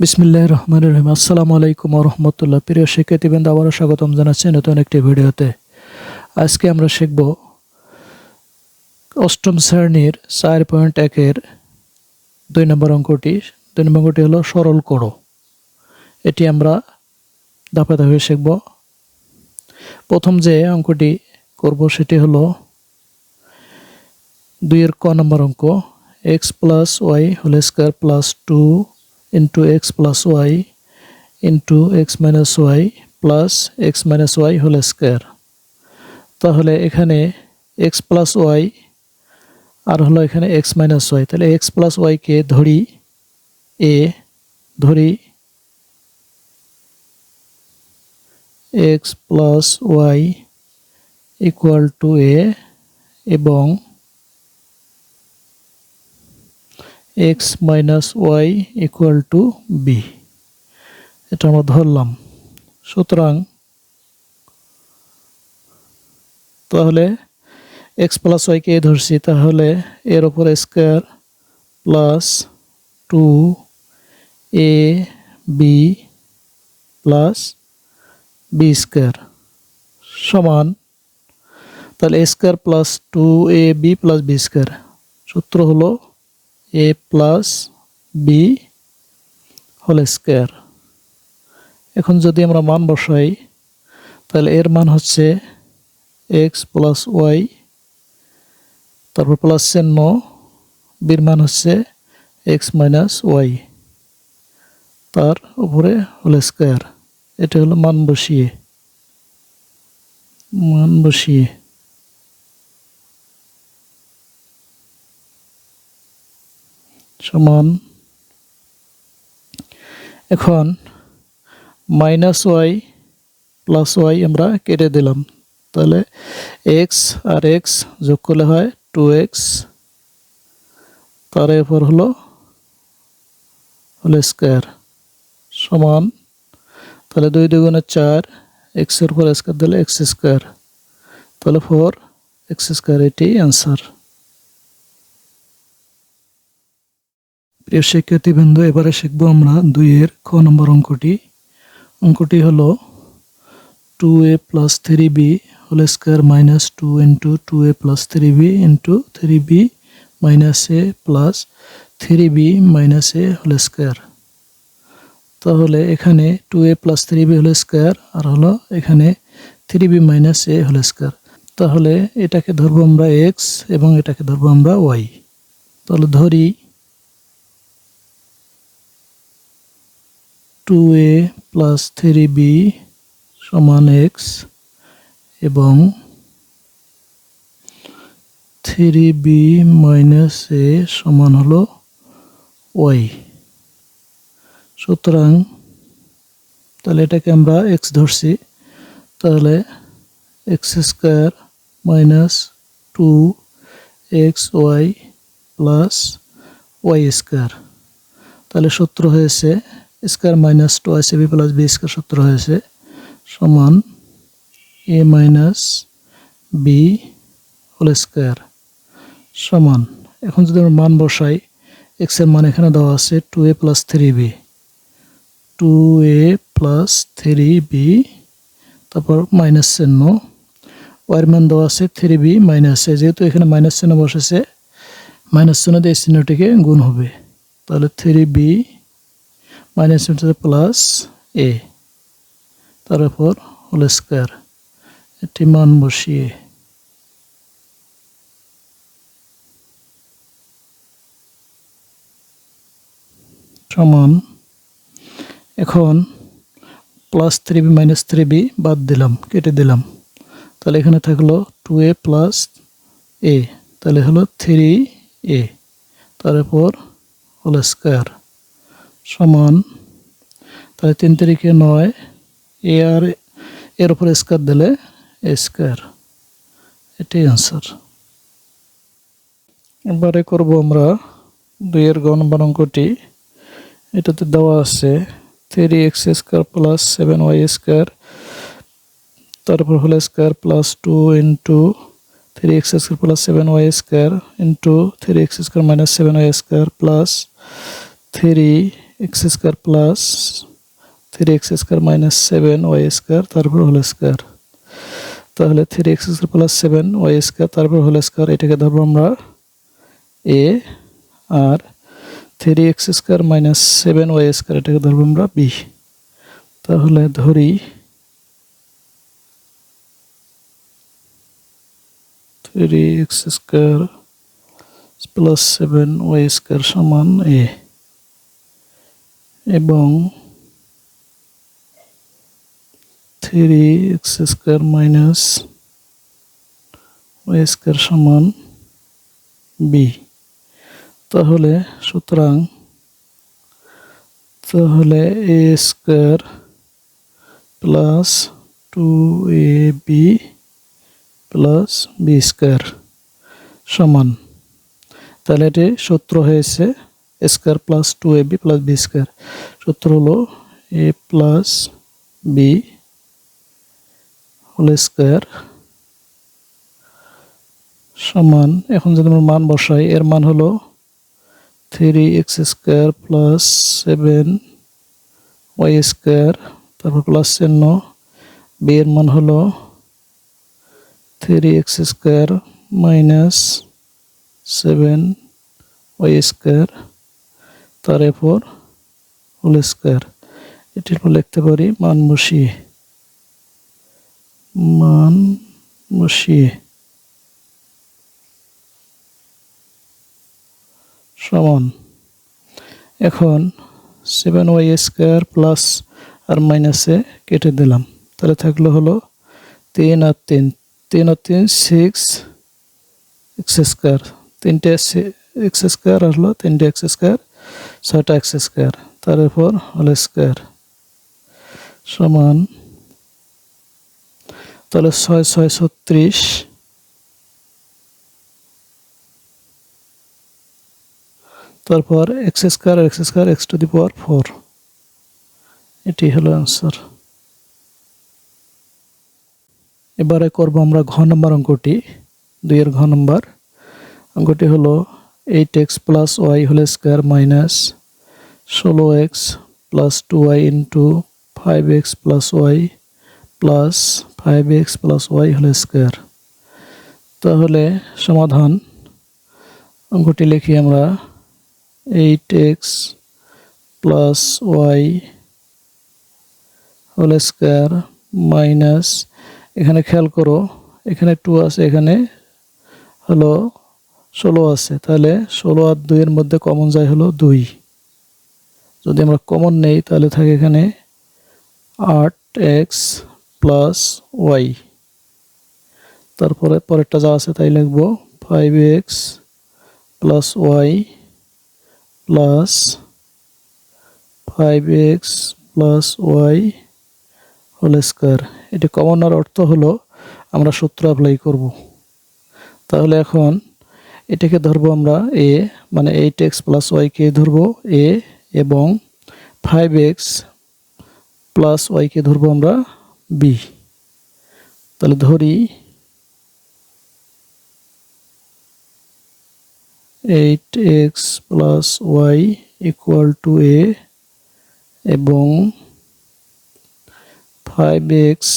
বিসমিল্লাহ রহমান রহিম। আসসালামু আলাইকুম রহমতুল্লাহ। প্রিয় শিক্ষার্থীবৃন্দ, আবারও স্বাগতম জানাচ্ছি নতুন একটি ভিডিওতে। আজকে আমরা শিখব অষ্টম শ্রেণির চার পয়েন্ট একের দুই নম্বর অঙ্কটি। দুই নম্বর অঙ্কটি হলো সরল করো। এটি আমরা ধাপে ধাপে শিখব। প্রথম যে অঙ্কটি করব সেটি হলো দুইয়ের ক নম্বর অঙ্ক, x plus y whole square plus two into x plus y into x minus y plus x minus y whole square তাহলে এখানে এক্স প্লাস ওয়াই আর হলো এখানে এক্স মাইনাস ওয়াই তাহলে এক্স প্লাস ওয়াইকে ধরি এ ধরি x plus y equal to a এবং x minus y equal to b এটা আমরা ধরলাম। সুতরাং তাহলে এক্স প্লাস ওয়াইকে ধরছি, তাহলে এর ওপর square plus two a b plus b square সমান, তাহলে a square plus two a b plus b square সূত্র হলো a plus b whole square এখন যদি আমরা মান বসাই, তাহলে এর মান হচ্ছে এক্স প্লাস ওয়াই তারপর প্লাস চিহ্ন বির মান হচ্ছে এক্স মাইনাস ওয়াই তার উপরে হোল স্কোয়ার এটা হলো মান বসিয়ে। মান বসিয়ে। সমান। এখন মাইনাস ওয়াই প্লাস ওয়াই আমরা কেটে দিলাম। তাহলে এক্স আর এক্স যোগ করলে হয় টু এক্স তার এরপর হলো হলো স্কোয়ার সমান। তাহলে দুই দুগুণে চার এক্সের উপর স্কোয়ার দিলে এক্স স্কোয়ার তাহলে ফোর এক্স স্কোয়ার এটি অ্যান্সার প্রিয় শিক্ষার্থীবৃন্দ, এবারে শিখব আমরা দুইয়ের খ নম্বর অঙ্কটি। অঙ্কটি হলো two a plus three b whole square minus two into two a plus three b into three b minus a plus three b minus a whole square তাহলে এখানে two a plus three b whole square আর হলো এখানে three b minus a whole square তাহলে এটাকে ধরবো আমরা x এবং এটাকে ধরবো আমরা ওয়াই তাহলে ধরি two a plus three b সমান এক্স এবং থ্রি বি মাইনাস এ সমান হলো ওয়াই সুতরাং তাহলে এটাকে আমরা এক্স ধরছি। তাহলে x square minus two x y plus y square তাহলে সূত্র হয়েছে স্কোয়ার মাইনাস টু আছে বি প্লাস বি স্কোয়ার সূত্র হয়েছে সমান a minus b whole square সমান। এখন যদি আমরা মান বসাই এক্সের মান এখানে দেওয়া আছে two a plus three b two a plus three b তারপর মাইনাস চিহ্ন। ওয়ার মান দেওয়া আছে থ্রি বি মাইনাস এ যেহেতু এখানে মাইনাস চিহ্ন বসেছে মাইনাস চিহ্ন দিয়ে চিহ্নটিকে গুণ হবে। তাহলে থ্রি বি মাইনাস চিহ্ন প্লাস এ তার উপর হোল স্কোয়ার এটি মান বসিয়ে। সমান, এখন plus three b minus three b বাদ দিলাম, কেটে দিলাম। তাহলে এখানে থাকল টু এ প্লাস এ তাহলে হলো থ্রি এ তার উপর হোল স্কোয়ার সমান তাহলে তিন তারিখে নয়, এ আর, এর উপর স্কোয়ার দিলে এ স্কোয়ার এটি অ্যান্সার এবারে করব আমরা দুইয়ের গণ অঙ্কটি এটাতে দেওয়া আছে three x square plus seven y square তারপর whole square plus two into three x square plus seven y square into three x square minus seven y square plus three x square plus three x square minus seven y square তারপর whole square তাহলে three x square plus seven y square তারপর whole square এটাকে ধরবো আমরা a R three x square minus seven y square এটাকে ধরবো আমরা B তাহলে ধরি three x square plus seven y square সমান এ এবং three x square minus y square সমান বি তাহলে সুতরাং তাহলে a square plus two a b plus b সমান। তাহলে এটি সূত্র হয়েছে square plus two a b plus b square সূত্র হলো a plus b whole square সমান, এখন যদি আমরা মান বসাই, এর মান হলো three x square plus seven y square তারপর প্লাস চিহ্ন বি এর মান হলো three x square minus seven y square তার এরপর হোল স্কোয়ার। এটির উপর লিখতে পারি মান বসিয়ে। মান বসিয়ে সমান। এখন সেভেন ওয়াই স্কোয়ার প্লাস আর মাইনাসে কেটে দিলাম। তাহলে থাকল হলো তিন আর তিন। তিন আর তিন সিক্স এক্স স্কোয়ার তিনটে এক্স স্কোয়ার আসলো তিনটে এক্স স্কোয়ার ছয়টা এক্স স্কোয়ার তার উপর হোল স্কোয়ার সমান তাহলে ছয় ছয়, ছত্রিশ। তারপর x square x square, x to the power four. এটি হলো অ্যান্সার। এবারে করব আমরা ঘ নম্বর অঙ্কটি, দুইয়ের ঘ নম্বর। অঙ্কটি হলো eight x plus y whole square minus ষোলো x plus two y into five x plus y plus five x plus y whole square তাহলে সমাধান অঙ্কটি লিখি আমরা eight x plus y whole square minus এখানে খেয়াল করো, এখানে টু আছে, এখানে হলো ষোলো আছে। তাহলে ষোলো আর দুইয়ের মধ্যে কমন যায় হলো দুই। যদি আমরা কমন নেই, তাহলে থাকে এখানে আট এক্স প্লাস ওয়াই তারপরে পরেরটা যা আছে তাই লিখব five x plus y plus five x plus y whole square এটি কমনার অর্থ হলো আমরা সূত্র অ্যাপ্লাই করব। তাহলে এখন এটাকে ধরবো আমরা এ মানে এইট এক্স প্লাস ওয়াইকে ধরবো এ এবং ফাইভ এক্স প্লাস ওয়াইকে ধরবো আমরা বি। তাহলে ধরি eight x plus y equal to A এবং five x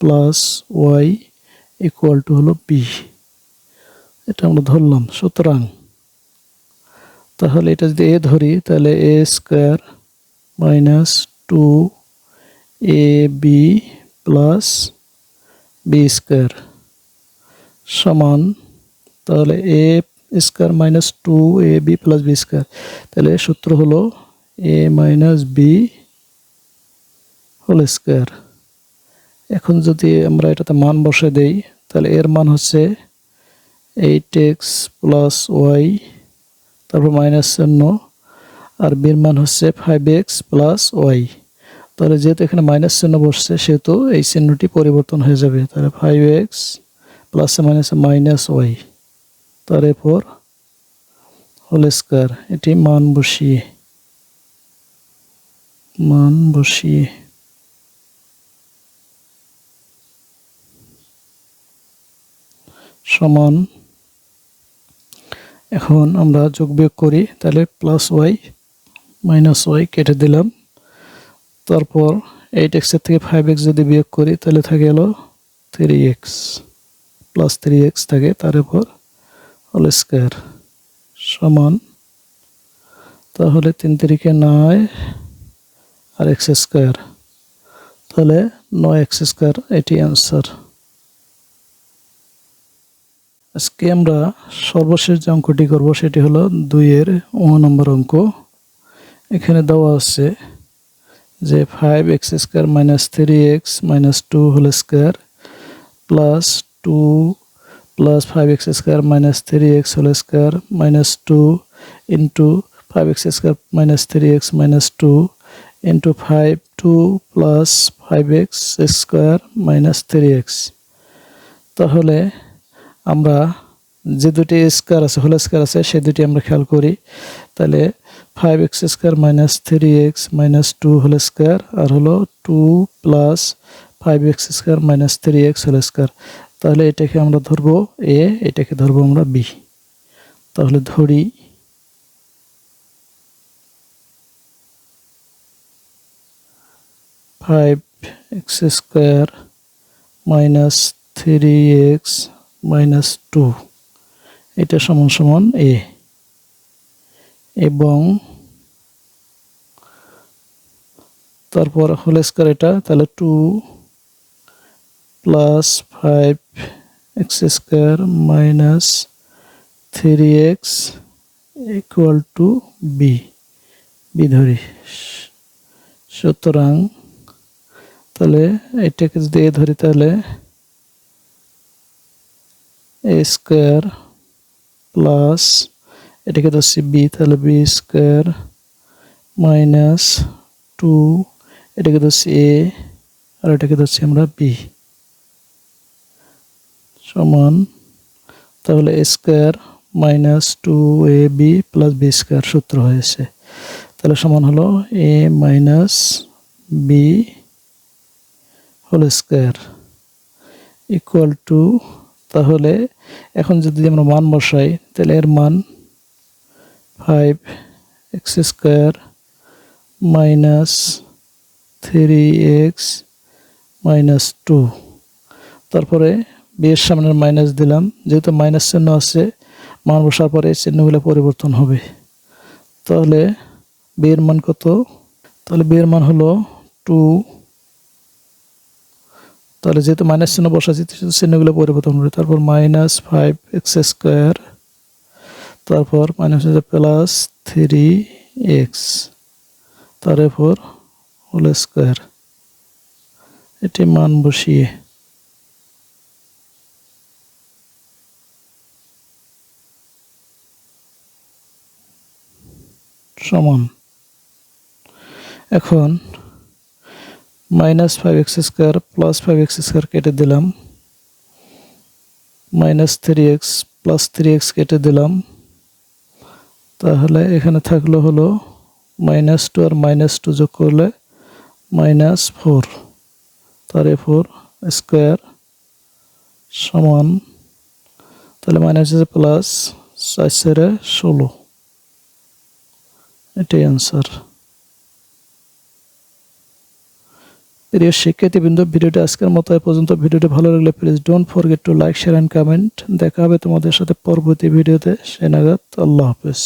plus y equal to হলো বি। এটা আমরা ধরলাম, সুতরাং তাহলে এটা যদি এ ধরি, তাহলে A square minus two A B plus B square সমান, তাহলে A square minus two A B plus B square তাহলে সূত্র হলো A minus B whole square এখন যদি আমরা এটাতে মান বসে দেই, তাহলে এর মান হচ্ছে এইট এক্স প্লাস ওয়াই তারপর মাইনাস চিহ্ন, আর বির মান হচ্ছে ফাইভ এক্স প্লাস ওয়াই তাহলে যেহেতু এখানে মাইনাস চিহ্ন বসছে, সেহেতু এই চিহ্নটি পরিবর্তন হয়ে যাবে। তাহলে five x plus minus minus y তার এরপর হোল স্কোয়ার এটি মান বসিয়ে মান বসিয়ে, সমান, এখন আমরা যোগ বিয়োগ করি, তাহলে প্লাস ওয়াই মাইনাস ওয়াই কেটে দিলাম। তারপর এইট এক্সের থেকে ফাইভ এক্স যদি বিয়োগ করি, তাহলে থাকে হলো three x plus three x থাকে তার উপর হোল স্কোয়ার সমান, তাহলে তিন তিরিকে নয় আর এক্স স্কোয়ার তাহলে নয় এক্স স্কোয়ার এটি অ্যান্সার আজকে আমরা সর্বশেষ যে অঙ্কটি করব, সেটি হলো দুইয়ের ও নম্বর অঙ্ক। এখানে দেওয়া আছে যে five x square minus three x minus two whole square plus two plus five x square minus three x whole square minus two into five x square minus three x minus two into five two plus five x square minus three x তাহলে আমরা যে দুটি square আছে whole square আছে সে দুটি আমরা খেয়াল করি। তাহলে five x square minus three x minus two whole square আর হলো two plus five x square minus three x whole square তাহলে এটাকে আমরা ধরবো এ এটাকে ধরবো আমরা বি তাহলে ধরি five x square minus three x minus two এটা সমান সমান এ এবং তারপর হোল স্কোয়ার এটা, তাহলে two plus five x square minus three x equal to B B ধরি। সুতরাং তাহলে এটাকে যদি এ ধরি তাহলে এ স্কোয়ার প্লাস এটাকে ধরছি বি তাহলে বি স্কোয়ার মাইনাস টু এটাকে ধরছি এ, আর এটাকে ধরছি আমরা বি। সমান, তাহলে square minus two A B plus B square সূত্র হয়েছে। তাহলে সমান হলো A minus B whole square equal to. তাহলে এখন যদি আমরা মান বসাই, তাহলে এর মান five x square minus three x minus two তারপরে বিয়ের সামনের মাইনাস দিলাম, যেহেতু মাইনাস চিহ্ন আছে, মান বসার পরে চিহ্নগুলো পরিবর্তন হবে। তাহলে বিয়ের মান কত? তাহলে বিয়ের মান হলো টু তাহলে যেহেতু মাইনাস চিহ্ন বসা বসাচ্ছি চিহ্নগুলো পরিবর্তন হবে। তারপর মাইনাস ফাইভ এক্স স্কোয়ার তারপর মাইনাস প্লাস থ্রি এক্স তারপর হোল স্কোয়ার এটি মান বসিয়ে। সমান। এখন minus five x square plus five x square কেটে দিলাম। Minus three x plus three x কেটে দিলাম। তাহলে এখানে থাকল হলো মাইনাস টু আর মাইনাস টু যোগ করলে মাইনাস ফোর তার ফোর স্কোয়ার সমান, তাহলে মাইনাস প্লাস চার সেরে ষোলো। এটাই অ্যান্সার প্রিয় শিক্ষার্থীবৃন্দ ভিডিওটি আজকের মতো এ পর্যন্ত। ভিডিওটি ভালো লাগলে please don't forget to like share and comment দেখা হবে তোমাদের সাথে পরবর্তী ভিডিওতে। সে নাগাদ, আল্লাহ হাফেজ।